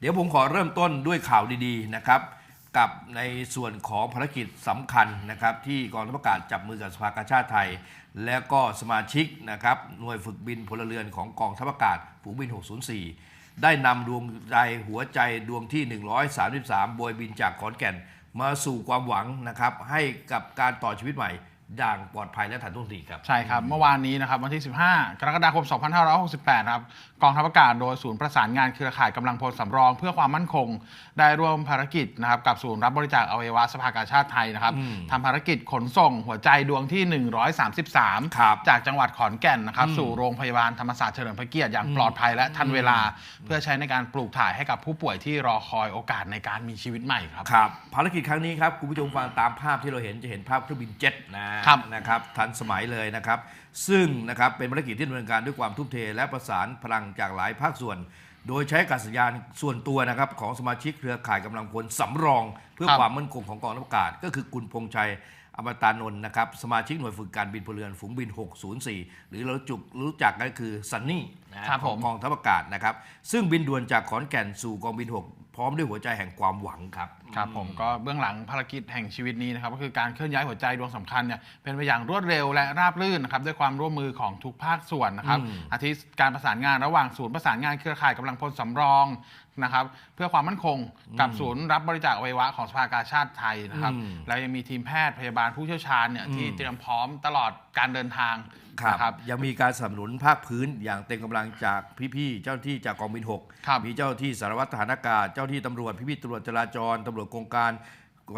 เดี๋ยวผมขอเริ่มต้นด้วยข่าวดีๆนะครับกับในส่วนของภารกิจสำคัญนะครับที่กองทัพอากาศจับมือกับสภากาชาติไทย และก็สมาชิกนะครับหน่วยฝึกบินพลเรือนของกองทัพอากาศฝูงบิน 604 ได้นำดวงใจหัวใจดวงที่ 133โบยบินจากขอนแก่น มาสู่ความหวังนะครับให้กับการต่อชีวิตใหม่ อย่างปลอดภัยและทันท่วงทีครับ ใช่ครับ เมื่อวานนี้นะครับวันที่ 15 กรกฎาคม 2568 นะครับกองทัพอากาศโดยศูนย์ประสานงานเครือข่ายกำลังพลสำรอง เพื่อความมั่นคง ได้ร่วมภารกิจนะครับกับศูนย์รับบริจาคอวัยวะสภากาชาติไทยนะครับอืมทำภารกิจขนส่งหัวใจดวงที่ 133ครับจากจังหวัดขอนแก่นนะครับอืมสู่โรงพยาบาลธรรมศาสตร์เฉลิมพระเกียรติอย่างปลอดภัยและทันเวลา เพื่อใช้ในการปลูกถ่ายให้กับผู้ป่วยที่รอคอยโอกาสในการมีชีวิตใหม่ครับครับภารกิจครั้งนี้ครับคุณผู้ชมฟังตามภาพที่เราเห็นจะเห็นภาพเครื่องบินเจ็ตนะครับนะครับทันสมัยเลยนะครับ ซึ่งนะครับเป็นภารกิจที่ดำเนินการด้วยความทุ่มเท และประสานพลังจากหลายภาคส่วน โดยใช้อากาศยานส่วนตัวนะครับของสมาชิกเครือข่ายกำลังพลสำรอง เพื่อครับความมั่นคงของกองทัพอากาศ ก็คือคุณพงษ์ชัยอมตานนท์นะครับสมาชิกหน่วยฝึกการบินพลเรือนฝูงบิน 604 หรือเราจุกรู้จักกันก็คือซันนี่นะฮะครับขผองมกองทัพอากาศนะครับ ซึ่งบินด่วนจากขอนแก่นสู่กองบิน6พ ร้อมด้วยหัวใจแห่งความหวังครับ ครับผมก็เบื้องหลังภารกิจแห่งชีวิตนี้นะครับก็คือการเคลื่อนย้ายหัวใจดวงสำคัญเนี่ยเป็นไปอย่างรวดเร็วและราบรื่นนะครับด้วยความร่วมมือของทุกภาคส่วนนะครับอืมอาทิการประสานงานระหว่างศูนย์ประสานงานเครือข่ายกำลังพลสำรองนะครับเพื่อความมั่นคงกับศูนย์รับบริจาคอวัยวะของสภากาชาติไทยนะครับอืมแล้วยังมีทีมแพทย์พยาบาลผู้เชี่ยวชาญเนี่ยที่อืมเตรียมพร้อมตลอดการเดินทางครับนะครับยังมีการสนับสนุนภาคพื้นอย่างเต็มกำลังจากพี่ๆเจ้าหน้าที่จากกองบินครับ6มีเจ้าหน้าที่สารวัตรทหารอากาศเจ้าหน้าที่ตำรวจพี่ๆตำรวจจราจรตำรวจโครงการ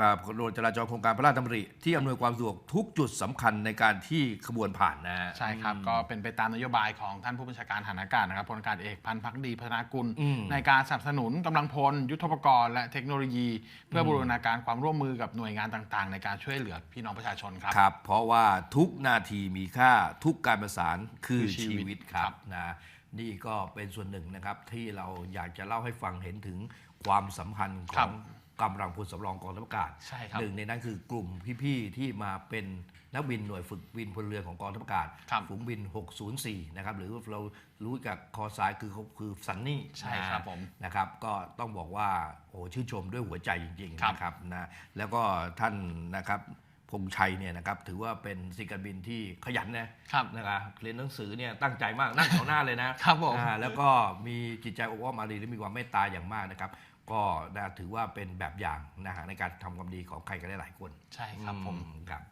อ่าตำรวจจราจรโครงการพระราชดำริ ที่อำนวยความสะดวกทุกจุดสำคัญในการที่ขบวนผ่านนะฮะใช่ครับ ก็เป็นไปตามนโยบายของท่านผู้บัญชาการทหารอากาศนะครับพลอากาศเอกพันธ์พักดีพัฒนากุลอืมในการสนับสนุนกำลังพล ยุทโธปกรณ์และเทคโนโลยี เพื่อบูรณาการความร่วมมือกับหน่วยงานต่างๆ ในการช่วยเหลือพี่น้องประชาชนครับครับเพราะว่าทุกนาทีมีค่าทุกการประสานคือคือชีชีวิตวิตครับครับนะ นี่ก็เป็นส่วนหนึ่งนะครับที่เราอยากจะเล่าให้ฟังเห็นถึงความสัมพันธ์ของกำลังพลสำรองกองทัพอากาศใช่ครับ หนึ่งในนั้นคือกลุ่มพี่ๆที่มาเป็นนักบินหน่วยฝึกบินพลเรือนของกองทัพอากาศครับฝูงบิน 604 นะครับหรือเรารู้จากคอซ้ายคือเขาคือซันนี่ใช่ครับผมนะครับ ก็ต้องบอกว่าโอ้ชื่นชมด้วยหัวใจจริงๆครับ นะครับนะแล้วก็ท่านนะครับ พงษ์ชัยเนี่ยนะครับถือว่าเป็นสิ่งการบินที่ขยันนะครับนะครับเรียนหนังสือเนี่ยตั้งใจมากนั่งแถวหน้าเลยนะครับผมอ่าแล้วก็มีจิตใจอบอ้อมอารีและมีความเมตตาอย่างมากนะครับ ก็นะถือว่าเป็นแบบอย่างนะฮะในการทำความดีของใครกันหลายๆคน ใช่ครับผมอืครับ